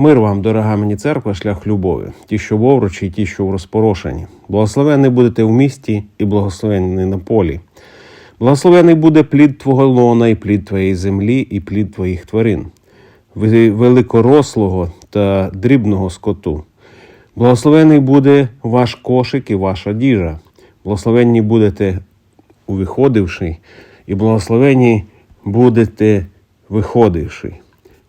Мир вам, дорога мені церква, шлях любові, ті, що в овручі, і ті, що в розпорошенні. Благословенний будете в місті і благословенний на полі. Благословений буде плід твого лона, і плід твоєї землі, і плід твоїх тварин, великорослого та дрібного скоту. Благословений буде ваш кошик і ваша діжа. Благословенні будете увиходивши, і благословенні будете виходивши.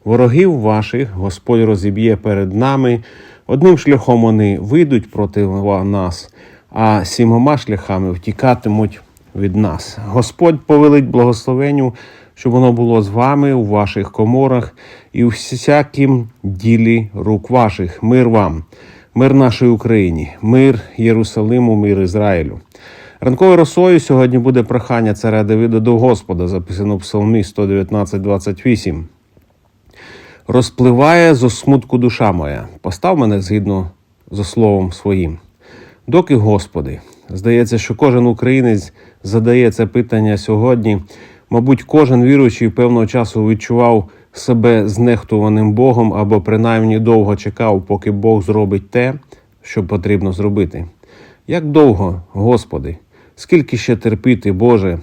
Ворогів ваших Господь розіб'є перед нами. Одним шляхом вони вийдуть проти нас, а сімома шляхами втікатимуть від нас. Господь повелить благословенню, щоб воно було з вами у ваших коморах і у всякім ділі рук ваших. Мир вам, мир нашій Україні, мир Єрусалиму, мир Ізраїлю. Ранковою росою сьогодні буде прохання царя Давида до Господа, записано в Псалмі 119, 28. Розпливає зо смутку душа моя, постав мене згідно зо словом своїм. Доки, Господи, здається, що кожен українець задає це питання сьогодні. Мабуть, кожен віруючий певного часу відчував себе знехтуваним Богом або принаймні довго чекав, поки Бог зробить те, що потрібно зробити. Як довго, Господи, скільки ще терпіти, Боже?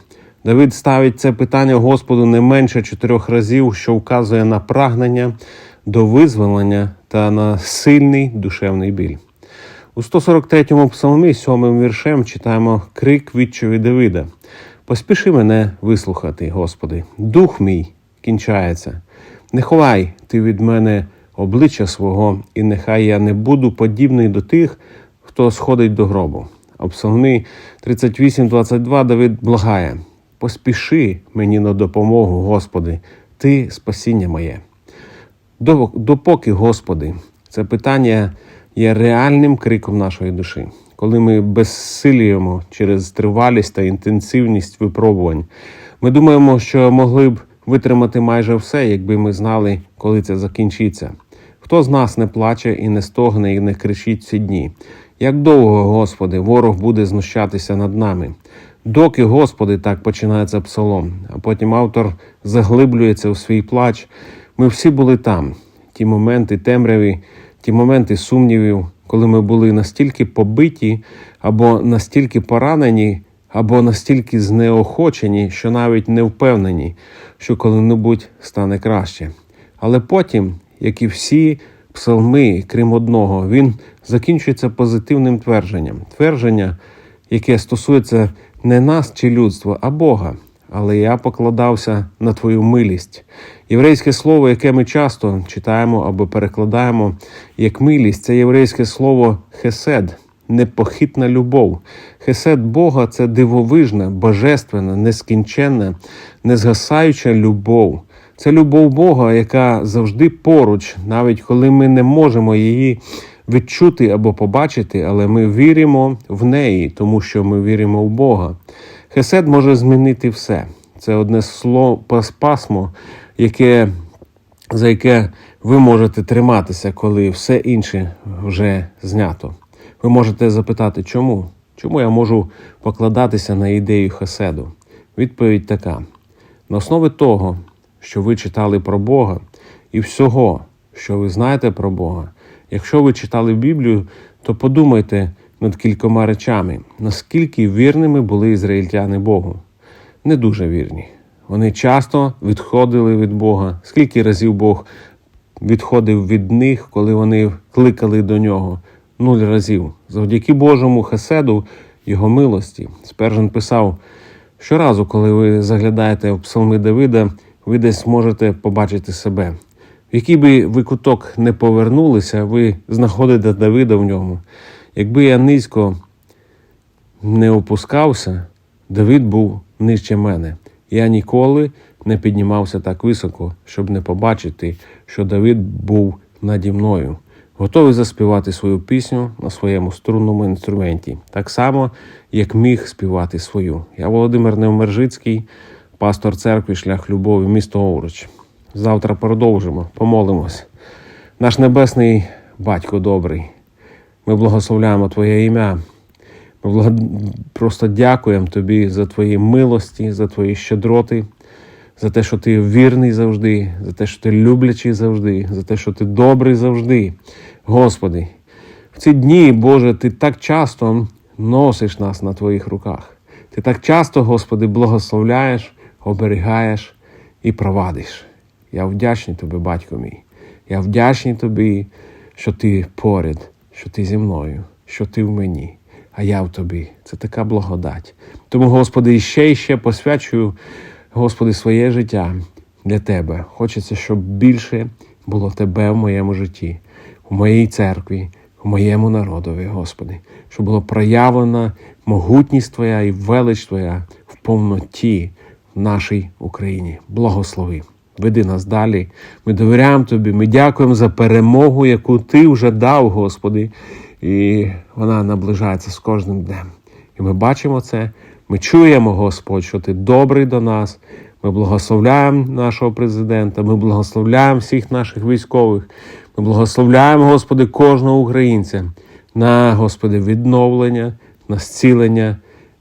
Давид ставить це питання Господу не менше чотирьох разів, що вказує на прагнення до визволення та на сильний душевний біль. У 143-му псалмі, сьомим віршем, читаємо крик відчові Давида. Поспіши мене вислухати, Господи, дух мій кінчається. Не ховай ти від мене обличчя свого, і нехай я не буду подібний до тих, хто сходить до гробу. А псалмі 38.22 Давид благає: Поспіши мені на допомогу, Господи, Ти спасіння моє. Допоки, Господи, це питання є реальним криком нашої душі, коли ми безсилюємо через тривалість та інтенсивність випробувань. Ми думаємо, що могли б витримати майже все, якби ми знали, коли це закінчиться. Хто з нас не плаче і не стогне, і не кричить ці дні? Як довго, Господи, ворог буде знущатися над нами? Доки, Господи, так починається псалом, а потім автор заглиблюється у свій плач. Ми всі були там. Ті моменти темряві, ті моменти сумнівів, коли ми були настільки побиті, або настільки поранені, або настільки знеохочені, що навіть не впевнені, що коли-небудь стане краще. Але потім, як і всі псалми, крім одного, він закінчується позитивним твердженням. Твердження, яке стосується не нас чи людства, а Бога. Але я покладався на твою милість. Єврейське слово, яке ми часто читаємо або перекладаємо як милість, це єврейське слово хесед, непохитна любов. Хесед Бога це дивовижна, божественна, нескінченна, незгасаюча любов. Це любов Бога, яка завжди поруч, навіть коли ми не можемо її відчути або побачити, але ми віримо в неї, тому що ми віримо в Бога. Хесед може змінити все. Це одне слово пас- пасмо, яке, за яке ви можете триматися, коли все інше вже знято. Ви можете запитати, чому? Чому я можу покладатися на ідею Хеседу? Відповідь така: на основі того, що ви читали про Бога, і всього, що ви знаєте про Бога, якщо ви читали Біблію, то подумайте над кількома речами, наскільки вірними були ізраїльтяни Богу. Не дуже вірні. Вони часто відходили від Бога. Скільки разів Бог відходив від них, коли вони кликали до нього? Нуль разів. Завдяки Божому Хеседу, Його милості. Спержен писав: щоразу, коли ви заглядаєте в псалми Давида, ви десь можете побачити себе. В який би ви куток не повернулися, ви знаходите Давида в ньому. Якби я низько не опускався, Давид був нижче мене. Я ніколи не піднімався так високо, щоб не побачити, що Давид був наді мною, готовий заспівати свою пісню на своєму струнному інструменті, так само, як міг співати свою. Я Володимир Невмержицький, пастор церкви Шлях Любові, місто Овруч. Завтра продовжимо, помолимось. Наш небесний батько добрий. Ми благословляємо Твоє ім'я. Ми просто дякуємо Тобі за Твої милості, за Твої щедроти, за те, що ти вірний завжди, за те, що ти люблячий завжди, за те, що ти добрий завжди. Господи, в ці дні, Боже, ти так часто носиш нас на твоїх руках. Ти так часто, Господи, благословляєш, оберігаєш і провадиш. Я вдячний тобі, батько мій. Я вдячний тобі, що ти поряд, що ти зі мною, що ти в мені, а я в тобі. Це така благодать. Тому, Господи, іще і ще посвячую, Господи, своє життя для Тебе. Хочеться, щоб більше було Тебе в моєму житті, в моїй церкві, в моєму народові, Господи, щоб було проявлена могутність Твоя і велич Твоя в повноті в нашій Україні. Благослови. Веди нас далі. Ми довіряємо Тобі. Ми дякуємо за перемогу, яку Ти вже дав, Господи, і вона наближається з кожним днем. І ми бачимо це. Ми чуємо, Господь, що Ти добрий до нас. Ми благословляємо нашого президента, ми благословляємо всіх наших військових. Ми благословляємо, Господи, кожного українця на, Господи, відновлення, на зцілення.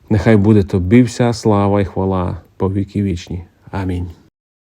Нехай буде тобі вся слава і хвала по віки вічні. Амінь.